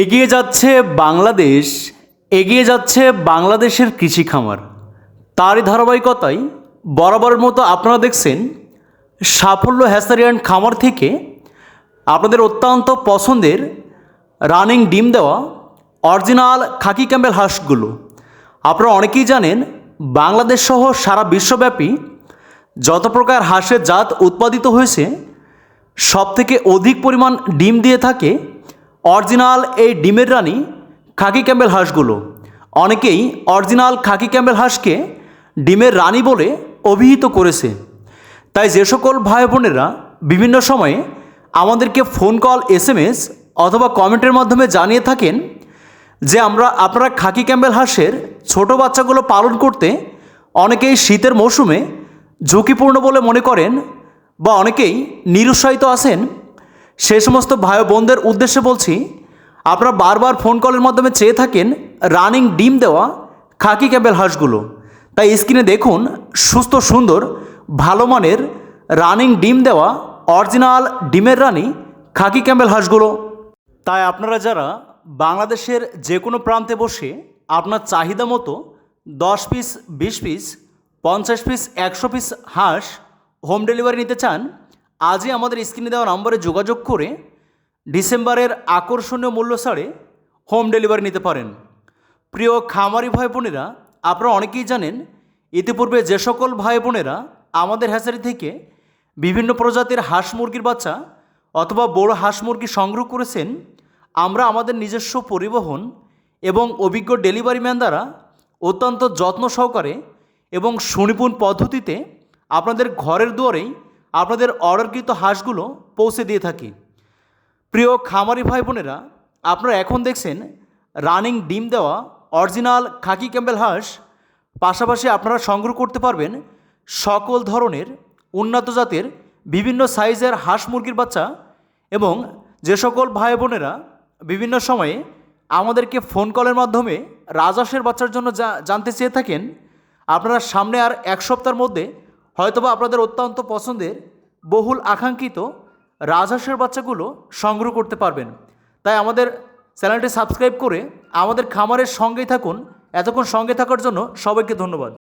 এগিয়ে যাচ্ছে বাংলাদেশ, এগিয়ে যাচ্ছে বাংলাদেশের কৃষি খামার। তারই ধারাবাহিকতায় বরাবরের মতো আপনারা দেখছেন সাফল্য হ্যাসারিয়ান খামার থেকে আপনাদের অত্যন্ত পছন্দের রানিং ডিম দেওয়া অরিজিনাল খাকি ক্যাম্বেল হাঁসগুলো। আপনারা অনেকেই জানেন, বাংলাদেশ সহ সারা বিশ্বব্যাপী যত প্রকার হাঁসের জাত উৎপাদিত হয়েছে সব থেকে অধিক পরিমাণ ডিম দিয়ে থাকে অরিজিনাল এই ডিমের রানী খাকি ক্যাম্বেল হাঁসগুলো। অনেকেই অরিজিনাল খাকি ক্যাম্বেল হাঁসকে ডিমের রানী বলে অভিহিত করেছে। তাই যে সকল ভাই বোনেরা বিভিন্ন সময়ে আমাদেরকে phone call S M S অথবা কমেন্টের মাধ্যমে জানিয়ে থাকেন যে আমরা, আপনারা খাকি ক্যাম্বেল হাঁসের ছোট বাচ্চাগুলো পালন করতে অনেকেই শীতের মৌসুমে ঝুঁকিপূর্ণ বলে মনে করেন বা অনেকেই নিরুৎসাহিত আছেন সে সমস্ত ভাই বোনদের উদ্দেশ্যে বলছি, আপনারা বারবার ফোন কলের মাধ্যমে চেয়ে থাকেন রানিং ডিম দেওয়া খাকি ক্যাম্বেল হাঁসগুলো। তাই স্ক্রিনে দেখুন, সুস্থ, সুন্দর, ভালো মানের রানিং ডিম দেওয়া অরিজিনাল ডিমের রানী খাকি ক্যাম্বেল হাঁসগুলো। তাই আপনারা যারা বাংলাদেশের যে কোনো প্রান্তে বসে আপনার চাহিদা মতো দশ পিস বিশ পিস পঞ্চাশ পিস একশো পিস হাঁস হোম ডেলিভারি নিতে চান আজই আমাদের স্ক্রিনে দেওয়া নম্বরে যোগাযোগ করে ডিসেম্বরের আকর্ষণীয় মূল্য ছাড়ে হোম ডেলিভারি নিতে পারেন। প্রিয় খামারি ভাই বোনেরা, আপনারা অনেকেই জানেন, ইতিপূর্বে যে সকল ভাই বোনেরা আমাদের হ্যাচারি থেকে বিভিন্ন প্রজাতির হাঁস মুরগির বাচ্চা অথবা বড় হাঁস মুরগি সংগ্রহ করেছেন। আমরা আমাদের নিজস্ব পরিবহন এবং অভিজ্ঞ ডেলিভারি ম্যান দ্বারা অত্যন্ত যত্ন সহকারে এবং সুনিপুণ পদ্ধতিতে আপনাদের ঘরের দুয়ারেই আপনাদের অর্ডারকৃত হাঁসগুলো পৌঁছে দিয়ে থাকি। প্রিয় খামারি ভাই বোনেরা আপনারা এখন দেখছেন রানিং ডিম দেওয়া অরিজিনাল খাকি ক্যাম্বেল হাঁস। পাশাপাশি আপনারা সংগ্রহ করতে পারবেন সকল ধরনের উন্নত জাতের বিভিন্ন সাইজের হাঁস মুরগির বাচ্চা এবং যে সকল ভাই বোনেরা বিভিন্ন সময়ে আমাদেরকে ফোন কলের মাধ্যমে রাজহাঁসের বাচ্চার জন্য যা জানতে চেয়ে থাকেন, আপনারা সামনে আর এক সপ্তাহের মধ্যে হয়তোবা আপনাদের অত্যন্ত পছন্দের, বহুল আকাঙ্ক্ষিত রাজহাঁসের বাচ্চাগুলো সংগ্রহ করতে পারবেন। তাই আমাদের চ্যানেলটি সাবস্ক্রাইব করে আমাদের খামারের সঙ্গেই থাকুন। এতক্ষণ সঙ্গে থাকার জন্য সবাইকে ধন্যবাদ।